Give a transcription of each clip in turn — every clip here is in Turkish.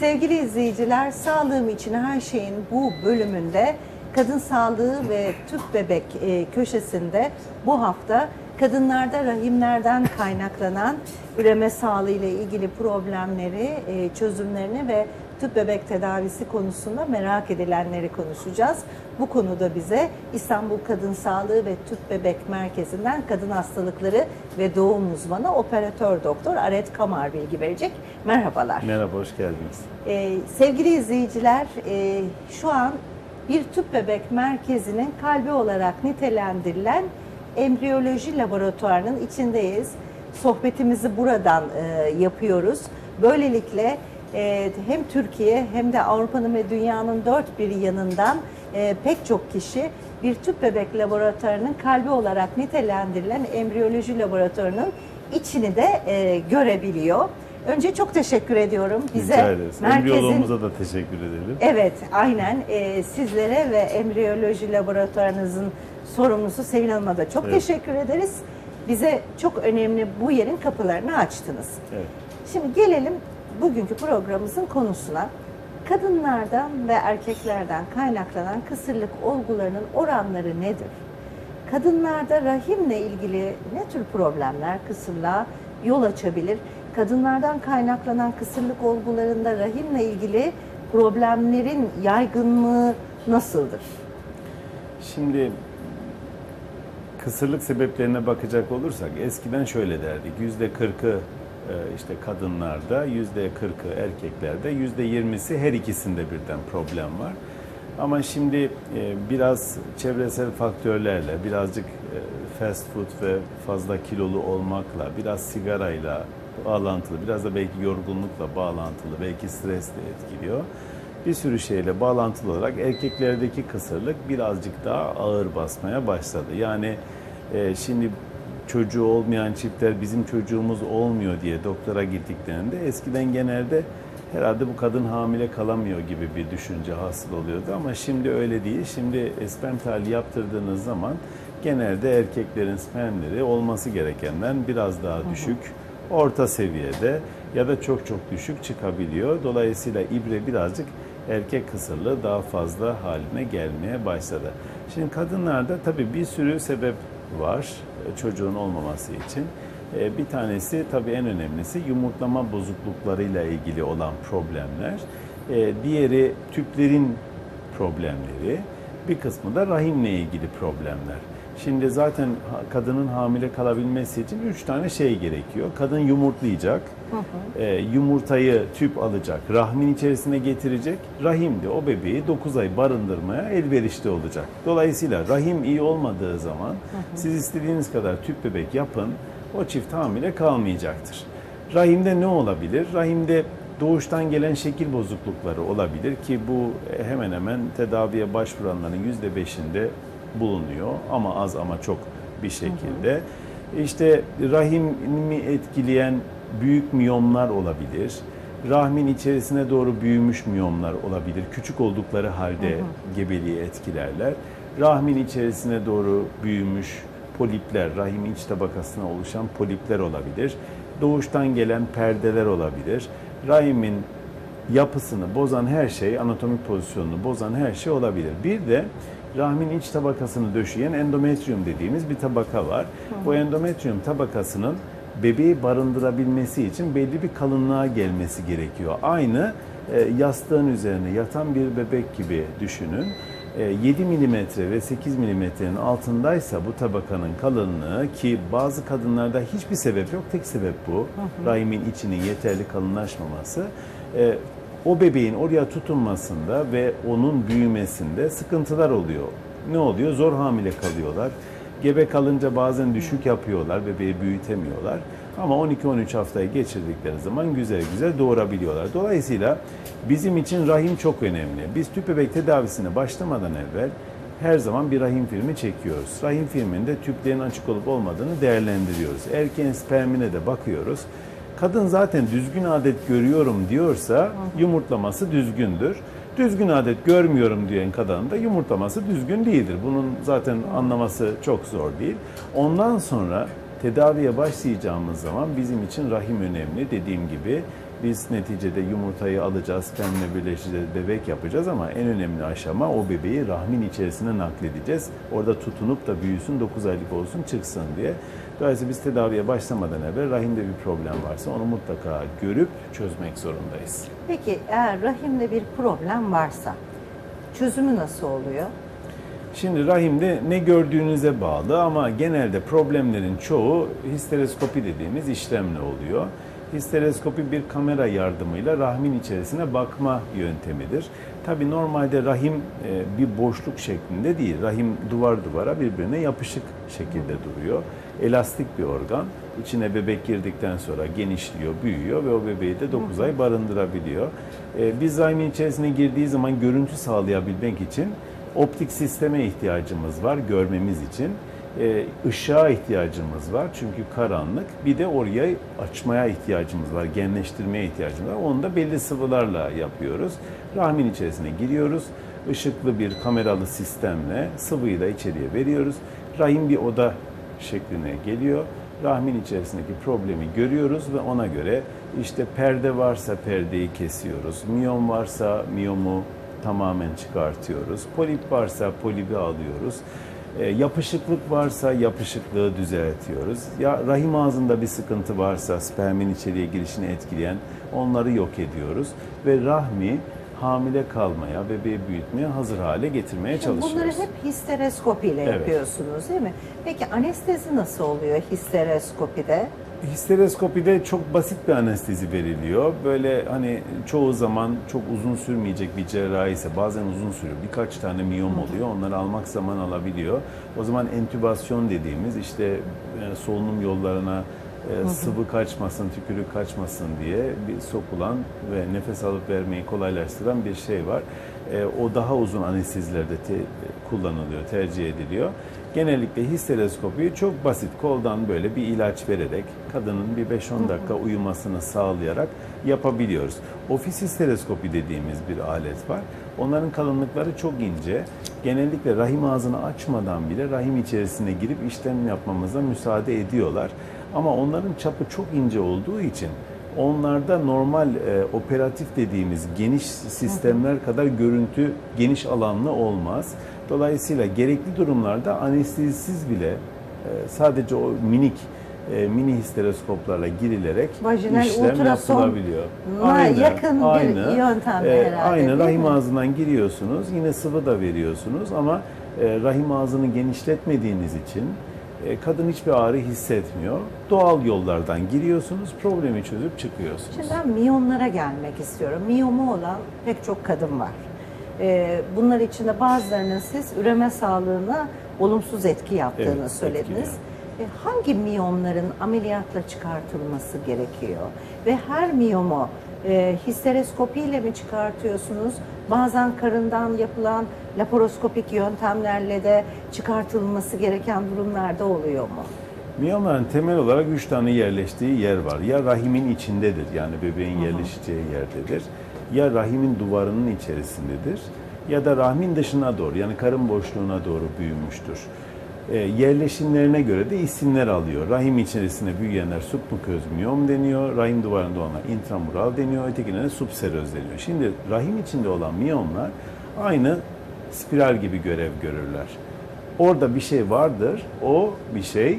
Sevgili izleyiciler, sağlığım için her şeyin bu bölümünde kadın sağlığı ve tüp bebek e, köşesinde bu hafta kadınlarda rahimlerden kaynaklanan üreme sağlığı ile ilgili problemleri, e, çözümlerini ve tüp bebek tedavisi konusunda merak edilenleri konuşacağız. Bu konuda bize İstanbul Kadın Sağlığı ve Tüp Bebek Merkezi'nden kadın hastalıkları ve doğum uzmanı operatör doktor Aret Kamar bilgi verecek. Merhabalar. Merhaba, hoş geldiniz. Ee, sevgili izleyiciler, e, şu an bir tüp bebek merkezinin kalbi olarak nitelendirilen embriyoloji laboratuvarının içindeyiz. Sohbetimizi buradan e, yapıyoruz. Böylelikle hem Türkiye hem de Avrupa'nın ve dünyanın dört bir yanından e, pek çok kişi bir tüp bebek laboratuvarının kalbi olarak nitelendirilen embriyoloji laboratuvarının içini de e, görebiliyor. Önce çok teşekkür ediyorum. Bize Embriyoloğumuza da teşekkür edelim. Evet, aynen. Ee, sizlere ve embriyoloji laboratuvarınızın sorumlusu Sevil Hanım'a da çok Evet. teşekkür ederiz. Bize çok önemli bu yerin kapılarını açtınız. Evet. Şimdi gelelim bugünkü programımızın konusuna. Kadınlardan ve erkeklerden kaynaklanan kısırlık olgularının oranları nedir? Kadınlarda rahimle ilgili ne tür problemler kısırlığa yol açabilir? Kadınlardan kaynaklanan kısırlık olgularında rahimle ilgili problemlerin yaygınlığı nasıldır? Şimdi kısırlık sebeplerine bakacak olursak eskiden şöyle derdik. Yüzde kırkı işte kadınlarda, yüzde kırkı erkeklerde, yüzde yirmisi her ikisinde birden problem var. Ama şimdi e, biraz çevresel faktörlerle, birazcık e, fast food ve fazla kilolu olmakla, biraz sigarayla bağlantılı, biraz da belki yorgunlukla bağlantılı, belki stresle etkiliyor. Bir sürü şeyle bağlantılı olarak erkeklerdeki kısırlık birazcık daha ağır basmaya başladı. Yani e, şimdi çocuğu olmayan çiftler bizim çocuğumuz olmuyor diye doktora gittiklerinde eskiden genelde herhalde bu kadın hamile kalamıyor gibi bir düşünce hasıl oluyordu ama şimdi öyle değil. Şimdi sperm tahlili yaptırdığınız zaman genelde erkeklerin spermleri olması gerekenden biraz daha düşük, orta seviyede ya da çok çok düşük çıkabiliyor. Dolayısıyla ibre birazcık erkek kısırlığı daha fazla haline gelmeye başladı. Şimdi kadınlarda tabii bir sürü sebep var e, çocuğun olmaması için. E, Bir tanesi tabii en önemlisi yumurtlama bozukluklarıyla ilgili olan problemler. E, Diğeri tüplerin problemleri. Bir kısmı da rahimle ilgili problemler. Şimdi zaten kadının hamile kalabilmesi için üç tane şey gerekiyor. Kadın yumurtlayacak, e, yumurtayı tüp alacak, rahmin içerisine getirecek. Rahim de o bebeği 9 ay barındırmaya elverişli olacak. Dolayısıyla rahim iyi olmadığı zaman siz istediğiniz kadar tüp bebek yapın, o çift hamile kalmayacaktır. Rahimde ne olabilir? Rahimde doğuştan gelen şekil bozuklukları olabilir ki bu hemen hemen tedaviye başvuranların %5'inde bulunuyor ama az ama çok bir şekilde. İşte rahimi etkileyen büyük miyomlar olabilir. Rahmin içerisine doğru büyümüş miyomlar olabilir. Küçük oldukları halde gebeliği etkilerler. Rahmin içerisine doğru büyümüş polipler, rahim iç tabakasına oluşan polipler olabilir. Doğuştan gelen perdeler olabilir. Rahimin yapısını bozan her şey, anatomik pozisyonunu bozan her şey olabilir. Bir de rahmin iç tabakasını döşeyen endometrium dediğimiz bir tabaka var. Bu endometrium tabakasının bebeği barındırabilmesi için belli bir kalınlığa gelmesi gerekiyor. Aynı e, yastığın üzerine yatan bir bebek gibi düşünün. E, 7 milimetre ve 8 milimetrenin altındaysa bu tabakanın kalınlığı ki bazı kadınlarda hiçbir sebep yok. Tek sebep bu. Rahimin içinin yeterli kalınlaşmaması. E, o bebeğin oraya tutunmasında ve onun büyümesinde sıkıntılar oluyor. Ne oluyor? Zor hamile kalıyorlar. Gebe kalınca bazen düşük yapıyorlar, bebeği büyütemiyorlar. Ama 12-13 haftayı geçirdikleri zaman güzel güzel doğurabiliyorlar. Dolayısıyla bizim için rahim çok önemli. Biz tüp bebek tedavisine başlamadan evvel her zaman bir rahim filmi çekiyoruz. Rahim filminde tüplerin açık olup olmadığını değerlendiriyoruz. Erkeğin spermine de bakıyoruz. Kadın zaten düzgün adet görüyorum diyorsa yumurtlaması düzgündür. Düzgün adet görmüyorum diyen kadının da yumurtlaması düzgün değildir. Bunun zaten anlaması çok zor değil. Ondan sonra tedaviye başlayacağımız zaman bizim için rahim önemli. Dediğim gibi Biz neticede yumurtayı alacağız, spermle birleşeceğiz, bebek yapacağız ama en önemli aşama o bebeği rahmin içerisine nakledeceğiz. Orada tutunup da büyüsün, 9 aylık olsun, çıksın diye. Dolayısıyla biz tedaviye başlamadan evvel rahimde bir problem varsa onu mutlaka görüp çözmek zorundayız. Peki eğer rahimde bir problem varsa çözümü nasıl oluyor? Şimdi rahimde ne gördüğünüze bağlı ama genelde problemlerin çoğu histeroskopi dediğimiz işlemle oluyor. Histeroskopi bir kamera yardımıyla rahmin içerisine bakma yöntemidir. Tabi normalde rahim e, bir boşluk şeklinde değil. Rahim duvar duvara birbirine yapışık şekilde duruyor. Elastik bir organ. İçine bebek girdikten sonra genişliyor, büyüyor ve o bebeği de 9 ay barındırabiliyor. E, Biz rahimin içerisine girdiği zaman görüntü sağlayabilmek için optik sisteme ihtiyacımız var görmemiz için. Ee, ışığa ihtiyacımız var çünkü karanlık. Bir de oraya açmaya ihtiyacımız var, genleştirmeye ihtiyacımız var. Onu da belli sıvılarla yapıyoruz. Rahmin içerisine giriyoruz. Işıklı bir kameralı sistemle sıvıyı da içeriye veriyoruz. Rahim bir oda şekline geliyor. Rahmin içerisindeki problemi görüyoruz ve ona göre işte perde varsa perdeyi kesiyoruz. Miyom varsa miyomu tamamen çıkartıyoruz. Polip varsa polibi alıyoruz. E, yapışıklık varsa yapışıklığı düzeltiyoruz. Ya rahim ağzında bir sıkıntı varsa spermin içeriye girişini etkileyen onları yok ediyoruz ve rahmi hamile kalmaya, bebeği büyütmeye hazır hale getirmeye Şimdi çalışıyoruz. bunları hep histeroskopiyle Evet. yapıyorsunuz değil mi? Peki anestezi nasıl oluyor histeroskopide? Histeroskopide çok basit bir anestezi veriliyor. Böyle hani çoğu zaman çok uzun sürmeyecek bir cerrahi ise bazen uzun sürüyor. Birkaç tane miyom oluyor. Onları almak zaman alabiliyor. O zaman entübasyon dediğimiz işte e, solunum yollarına e, sıvı kaçmasın, tükürük kaçmasın diye bir sokulan ve nefes alıp vermeyi kolaylaştıran bir şey var. E, o daha uzun anestezilerde te- kullanılıyor, tercih ediliyor. Genellikle histeroskopiyi çok basit koldan böyle bir ilaç vererek kadının bir 5-10 dakika uyumasını sağlayarak yapabiliyoruz. Ofis histeroskopi dediğimiz bir alet var. Onların kalınlıkları çok ince. Genellikle rahim ağzını açmadan bile rahim içerisine girip işlem yapmamıza müsaade ediyorlar. Ama onların çapı çok ince olduğu için onlarda normal e, operatif dediğimiz geniş sistemler kadar görüntü geniş alanlı olmaz. Dolayısıyla gerekli durumlarda anestezisiz bile e, sadece o minik e, mini histeroskoplarla girilerek Vajinal işlem yapılabiliyor. na yakın bir yöntem E, herhalde, Aynı rahim mi? ağzından giriyorsunuz. Yine sıvı da veriyorsunuz ama e, rahim ağzını genişletmediğiniz için kadın hiçbir ağrı hissetmiyor. Doğal yollardan giriyorsunuz, problemi çözüp çıkıyorsunuz. Şimdi ben miyomlara gelmek istiyorum. Miyomu olan pek çok kadın var. Ee, bunlar içinde bazılarının siz üreme sağlığına olumsuz etki yaptığını Evet, söylediniz. etkiliyor. E, hangi miyomların ameliyatla çıkartılması gerekiyor? Ve her miyomu e, histeroskopiyle mi çıkartıyorsunuz? Bazen karından yapılan laparoskopik yöntemlerle de çıkartılması gereken durumlarda oluyor mu? Miyomların temel olarak üç tane yerleştiği yer var. Ya rahimin içindedir yani bebeğin yerleşeceği yerdedir. Ya rahimin duvarının içerisindedir. Ya da rahmin dışına doğru yani karın boşluğuna doğru büyümüştür. E, yerleşimlerine göre de isimler alıyor. Rahim içerisinde büyüyenler submuköz miyom deniyor. Rahim duvarında olanlar intramural deniyor. Ötekine de subseröz deniyor. Şimdi rahim içinde olan miyomlar aynı spiral gibi görev görürler. Orada bir şey vardır. O bir şey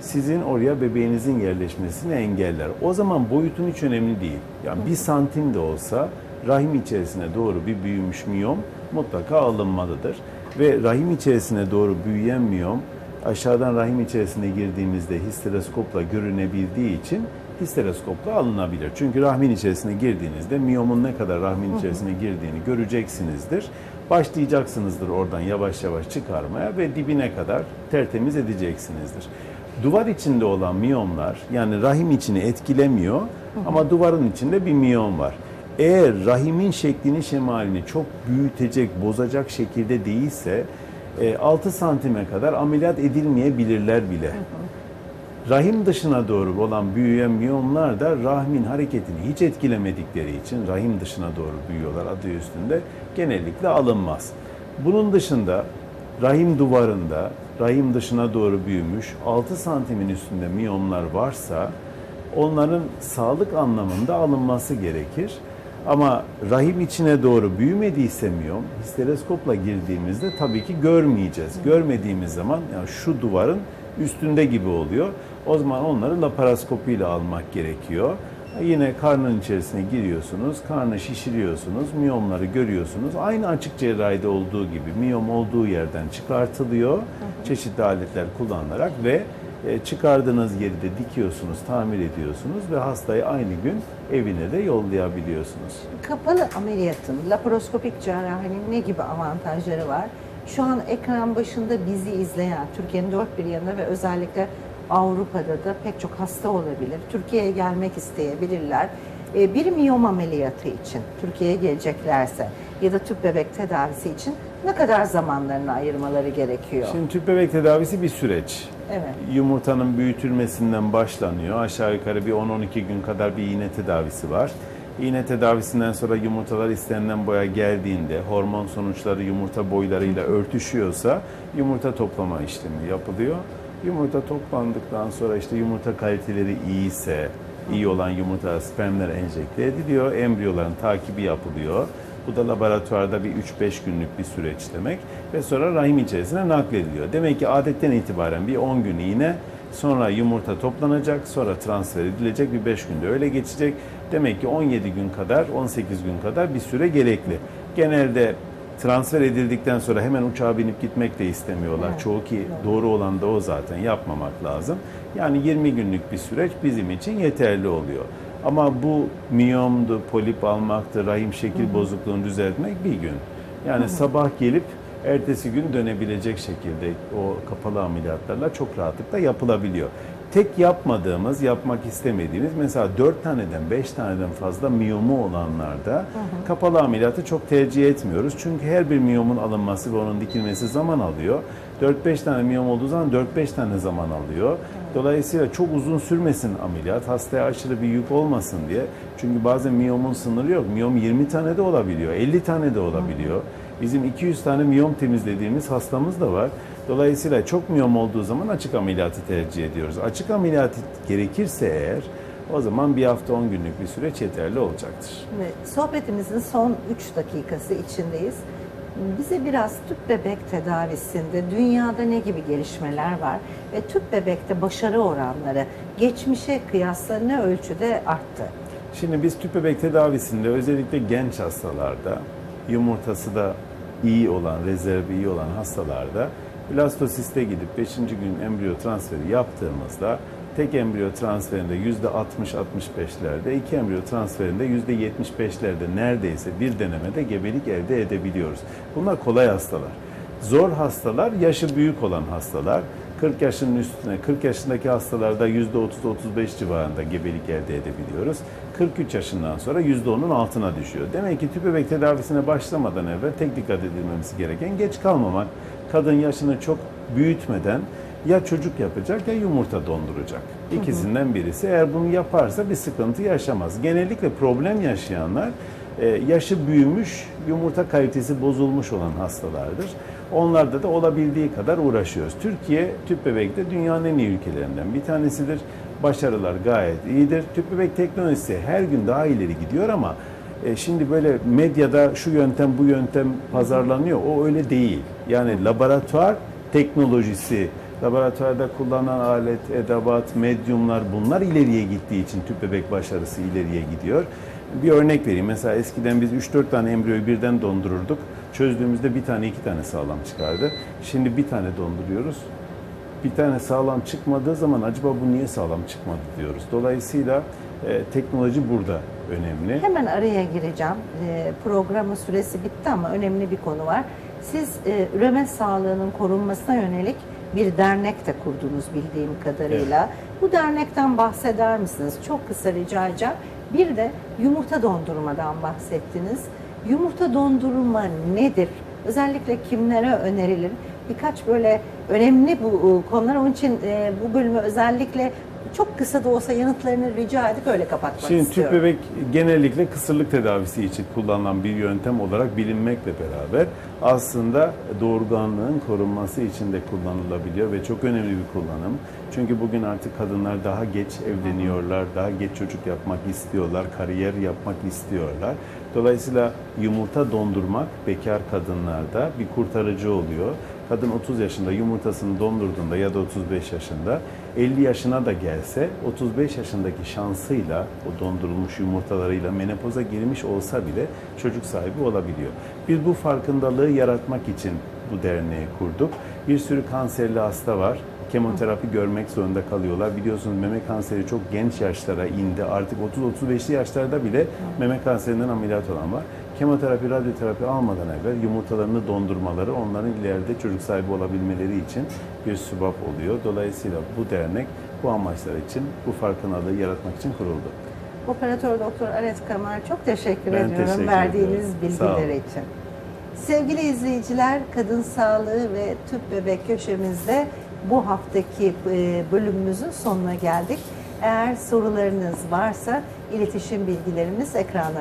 sizin oraya bebeğinizin yerleşmesini engeller. O zaman boyutun hiç önemli değil. Yani bir santim de olsa rahim içerisine doğru bir büyümüş miyom mutlaka alınmalıdır. Ve rahim içerisine doğru büyüyen miyom aşağıdan rahim içerisine girdiğimizde histeroskopla görünebildiği için histeroskopla alınabilir. Çünkü rahmin içerisine girdiğinizde miyomun ne kadar rahmin içerisine girdiğini göreceksinizdir. Başlayacaksınızdır oradan yavaş yavaş çıkarmaya ve dibine kadar tertemiz edeceksinizdir. Duvar içinde olan miyomlar yani rahim içini etkilemiyor ama duvarın içinde bir miyom var. Eğer rahimin şeklini şemalini çok büyütecek, bozacak şekilde değilse e, 6 santime kadar ameliyat edilmeyebilirler bile. Rahim dışına doğru olan büyüyen miyomlar da rahmin hareketini hiç etkilemedikleri için rahim dışına doğru büyüyorlar adı üstünde genellikle alınmaz. Bunun dışında rahim duvarında rahim dışına doğru büyümüş 6 santimin üstünde miyomlar varsa onların sağlık anlamında alınması gerekir. Ama rahim içine doğru büyümediyse miyom, histereskopla girdiğimizde tabii ki görmeyeceğiz. Görmediğimiz zaman yani şu duvarın üstünde gibi oluyor. O zaman onları laparoskopiyle almak gerekiyor. Yine karnın içerisine giriyorsunuz, karnı şişiriyorsunuz, miyomları görüyorsunuz. Aynı açık cerrahide olduğu gibi miyom olduğu yerden çıkartılıyor çeşitli aletler kullanılarak ve çıkardığınız yeri de dikiyorsunuz, tamir ediyorsunuz ve hastayı aynı gün evine de yollayabiliyorsunuz. Kapalı ameliyatın, laparoskopik cerrahinin ne gibi avantajları var? Şu an ekran başında bizi izleyen, Türkiye'nin dört bir yanında ve özellikle Avrupa'da da pek çok hasta olabilir. Türkiye'ye gelmek isteyebilirler. Ee, Bir miyom ameliyatı için Türkiye'ye geleceklerse ya da tüp bebek tedavisi için ne kadar zamanlarını ayırmaları gerekiyor? Şimdi tüp bebek tedavisi bir süreç. Yumurtanın büyütülmesinden başlanıyor. Aşağı yukarı bir 10-12 gün kadar bir iğne tedavisi var. İğne tedavisinden sonra yumurtalar istenilen boya geldiğinde hormon sonuçları yumurta boylarıyla örtüşüyorsa yumurta toplama işlemi yapılıyor. Yumurta toplandıktan sonra işte yumurta kaliteleri iyiyse iyi olan yumurta spermler enjekte ediliyor. Embriyoların takibi yapılıyor. Bu da laboratuvarda bir 3-5 günlük bir süreç demek ve sonra rahim içerisine naklediliyor. Demek ki adetten itibaren bir 10 gün iğne sonra yumurta toplanacak sonra transfer edilecek bir 5 günde öyle geçecek. Demek ki 17 gün kadar 18 gün kadar bir süre gerekli. Genelde transfer edildikten sonra hemen uçağa binip gitmek de istemiyorlar. Evet, Çoğu ki doğru olan da o zaten yapmamak lazım. Yani 20 günlük bir süreç bizim için yeterli oluyor. Ama bu miyomdu, polip almaktı, rahim şekil bozukluğunu düzeltmek bir gün. Yani sabah gelip ertesi gün dönebilecek şekilde o kapalı ameliyatlarla çok rahatlıkla yapılabiliyor. Tek yapmadığımız, yapmak istemediğimiz mesela 4 taneden 5 taneden fazla miyomu olanlarda kapalı ameliyatı çok tercih etmiyoruz. Çünkü her bir miyomun alınması ve onun dikilmesi zaman alıyor. 4-5 tane miyom olduğu zaman 4-5 tane zaman alıyor. Dolayısıyla çok uzun sürmesin ameliyat, hastaya aşırı bir yük olmasın diye. Çünkü bazen miyomun sınırı yok. Miyom 20 tane de olabiliyor, 50 tane de olabiliyor. Bizim 200 tane miyom temizlediğimiz hastamız da var. Dolayısıyla çok miyom olduğu zaman açık ameliyatı tercih ediyoruz. Açık ameliyat gerekirse eğer o zaman bir hafta 10 günlük bir süreç yeterli olacaktır. Şimdi sohbetimizin son 3 dakikası içindeyiz. Bize biraz tüp bebek tedavisinde dünyada ne gibi gelişmeler var ve tüp bebekte başarı oranları geçmişe kıyasla ne ölçüde arttı? Şimdi biz tüp bebek tedavisinde özellikle genç hastalarda yumurtası da iyi olan, rezervi iyi olan hastalarda blastosiste gidip 5. gün embriyo transferi yaptığımızda tek embriyo transferinde %60-65'lerde, iki embriyo transferinde %75'lerde neredeyse bir denemede gebelik elde edebiliyoruz. Bunlar kolay hastalar. Zor hastalar, yaşı büyük olan hastalar. 40 yaşının üstüne, 40 yaşındaki hastalarda %30-35 civarında gebelik elde edebiliyoruz. 43 yaşından sonra %10'un altına düşüyor. Demek ki tüp bebek tedavisine başlamadan evvel tek dikkat edilmemesi gereken geç kalmamak. Kadın yaşını çok büyütmeden ya çocuk yapacak ya yumurta donduracak. İkisinden birisi. Eğer bunu yaparsa bir sıkıntı yaşamaz. Genellikle problem yaşayanlar e, yaşı büyümüş, yumurta kalitesi bozulmuş olan hastalardır. Onlarda da olabildiği kadar uğraşıyoruz. Türkiye tüp bebekte dünyanın en iyi ülkelerinden bir tanesidir. Başarılar gayet iyidir. Tüp bebek teknolojisi her gün daha ileri gidiyor ama e, şimdi böyle medyada şu yöntem bu yöntem pazarlanıyor. O öyle değil. Yani laboratuvar teknolojisi, laboratuvarda kullanılan alet, edevat, medyumlar bunlar ileriye gittiği için tüp bebek başarısı ileriye gidiyor. Bir örnek vereyim. Mesela eskiden biz 3-4 tane embriyoyu birden dondururduk. Çözdüğümüzde bir tane iki tane sağlam çıkardı. Şimdi bir tane donduruyoruz. Bir tane sağlam çıkmadığı zaman acaba bu niye sağlam çıkmadı diyoruz. Dolayısıyla e, teknoloji burada önemli. Hemen araya gireceğim. Ee, programın süresi bitti ama önemli bir konu var. Siz e, üreme sağlığının korunmasına yönelik bir dernek de kurdunuz bildiğim kadarıyla. Bu dernekten bahseder misiniz? Çok kısa rica edeceğim. Bir de yumurta dondurmadan bahsettiniz. Yumurta dondurma nedir? Özellikle kimlere önerilir? Birkaç böyle önemli bu e, konular. Onun için e, bu bölümü özellikle çok kısa da olsa yanıtlarını rica edip öyle kapatmak Şimdi tüp istiyorum. bebek genellikle kısırlık tedavisi için kullanılan bir yöntem olarak bilinmekle beraber aslında doğurganlığın korunması için de kullanılabiliyor ve çok önemli bir kullanım. Çünkü bugün artık kadınlar daha geç evleniyorlar, daha geç çocuk yapmak istiyorlar, kariyer yapmak istiyorlar. Dolayısıyla yumurta dondurmak bekar kadınlarda bir kurtarıcı oluyor. Kadın 30 yaşında yumurtasını dondurduğunda ya da 35 yaşında 50 yaşına da gelse 35 yaşındaki şansıyla o dondurulmuş yumurtalarıyla menopoza girmiş olsa bile çocuk sahibi olabiliyor. Biz bu farkındalığı yaratmak için bu derneği kurduk. Bir sürü kanserli hasta var. Kemoterapi görmek zorunda kalıyorlar. Biliyorsunuz meme kanseri çok genç yaşlara indi. Artık 30-35'li yaşlarda bile meme kanserinden ameliyat olan var. Kemoterapi, radyoterapi almadan evvel yumurtalarını dondurmaları onların ileride çocuk sahibi olabilmeleri için bir sübap oluyor. Dolayısıyla bu dernek bu amaçlar için, bu farkındalığı yaratmak için kuruldu. Operatör Doktor Aret Kamal çok teşekkür Ben ediyorum teşekkür verdiğiniz bilgiler için. Sevgili izleyiciler, kadın sağlığı ve tüp bebek köşemizde bu haftaki e, bölümümüzün sonuna geldik. Eğer sorularınız varsa iletişim bilgilerimiz ekranda.